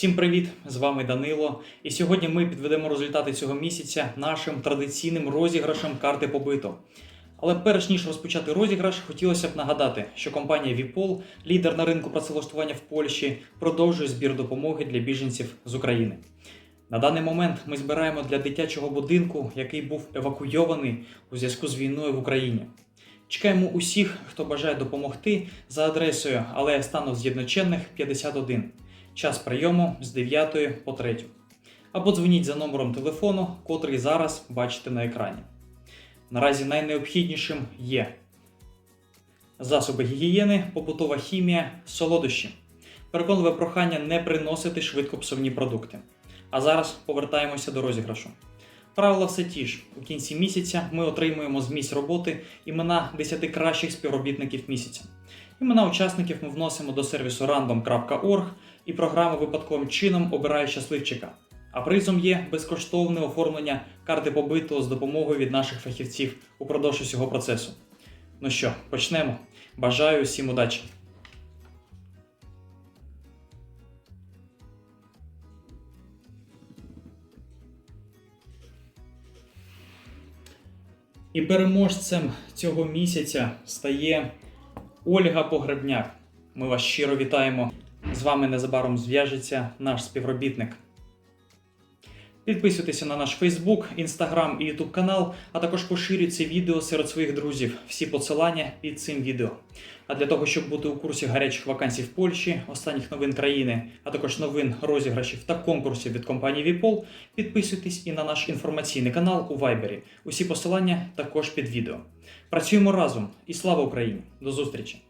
Всім привіт! З вами Данило. І сьогодні ми підведемо результати цього місяця нашим традиційним розіграшем карти побиту. Але перш ніж розпочати розіграш, хотілося б нагадати, що компанія Віпол, лідер на ринку працевлаштування в Польщі, продовжує збір допомоги для біженців з України. На даний момент ми збираємо для дитячого будинку, який був евакуйований у зв'язку з війною в Україні. Чекаємо усіх, хто бажає допомогти за адресою Алея стану З'єдноченних 51. Час прийому з 9 по 3. Або дзвоніть за номером телефону, котрий зараз бачите на екрані. Наразі найнеобхіднішим є засоби гігієни, побутова хімія, солодощі. Переконливе прохання не приносити швидко псовні продукти. А зараз повертаємося до розіграшу. Правила все ті ж. У кінці місяця ми отримуємо з місць роботи імена 10 кращих співробітників місяця. Імена учасників ми вносимо до сервісу random.org і програма випадковим чином обирає щасливчика. А призом є безкоштовне оформлення карти побиту з допомогою від наших фахівців упродовж усього процесу. Ну що, почнемо. Бажаю всім удачі! І переможцем цього місяця стає Ольга Погребняк. Ми вас щиро вітаємо. З вами незабаром зв'яжеться наш співробітник. Підписуйтеся на наш Facebook, Instagram і YouTube канал, а також поширюйте це відео серед своїх друзів. Всі посилання під цим відео. А для того, щоб бути у курсі гарячих вакансій в Польщі, останніх новин країни, а також новин розіграшів та конкурсів від компанії Vipol, підписуйтесь і на наш інформаційний канал у Viber. Усі посилання також під відео. Працюємо разом і слава Україні! До зустрічі!